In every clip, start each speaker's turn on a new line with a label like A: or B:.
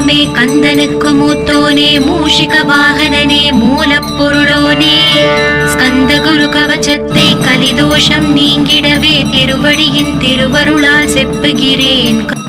A: ராமே கந்தனுக்கு மூத்தோனே மூஷிக வாகனனே மூலப்பொருளோனே. ஸ்கந்த குரு கவச்சத்தை கலிதோஷம் நீங்கிடவே திருவடியின் திருவருளால் செப்புகிறேன்.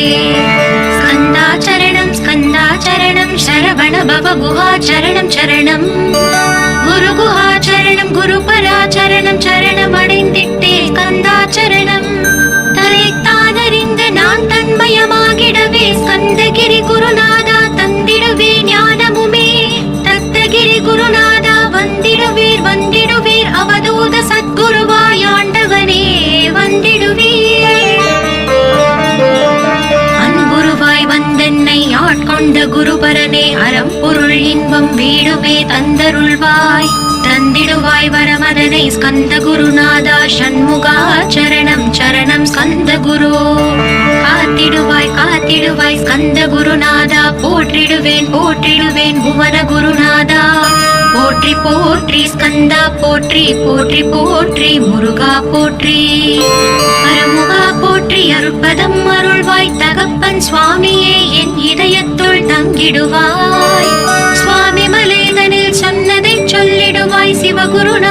A: ஸ்கந்தாச்சரணம் சரவண பவ குஹாச்சரணம் சரணம் குரு குஹாச்சரணம் சரணை ஸ்கந்த குருநாதா சண்முகா சரணம் சரணம் ஸ்கந்த குரு. காத்திடுவாய் காத்திடுவாய் ஸ்கந்த குருநாதா போற்றிடுவேன் போற்றிடுவேன் புவன குருநாதா. போற்றி போற்றி ஸ்கந்தா போற்றி போற்றி போற்றி முருகா போற்றி. அருமுகா போற்றி அருட்பதம் அருள்வாய் தகப்பன் சுவாமியே என் இதயத்துள் தங்கிடுவாய். சுவாமி மலேதனில் சொன்னதை சொல்லிடுவாய் சிவகுருநாதா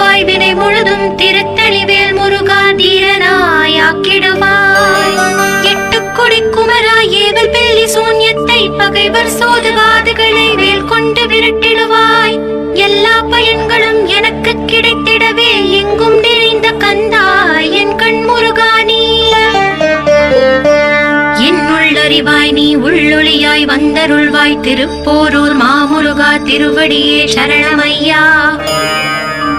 A: வாய்வினை முழுதும் திருத்தளிவேல் முருகா தீரனாயாக்கிடுவாய் எட்டு கொடி குமரா ஏவல் பில்லி சூன்யத்தை பகைவர் சோதுவாதுகளை வேல் கொண்டு விரட்டிடுவாய். எல்லா பயன்களும் எனக்கு கிடைத்திடவே எங்கும் நிறைந்த கந்தா என் கண் முருகானி என்னுள்ளறிவாய் நீ உள்ளொளியாய் வந்தருள்வாய். திருப்போரூர் மாமுருகா திருவடியே சரணமையா.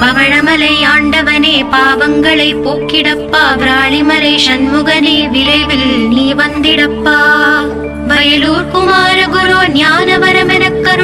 A: பவழமலை ஆண்டவனே பாவங்களை போக்கிடப்பா. விராளிமலை சண்முகனே விரைவில் நீ வந்திடப்பா. வயலூர் குமார குரு ஞானவரமெனக் கருள்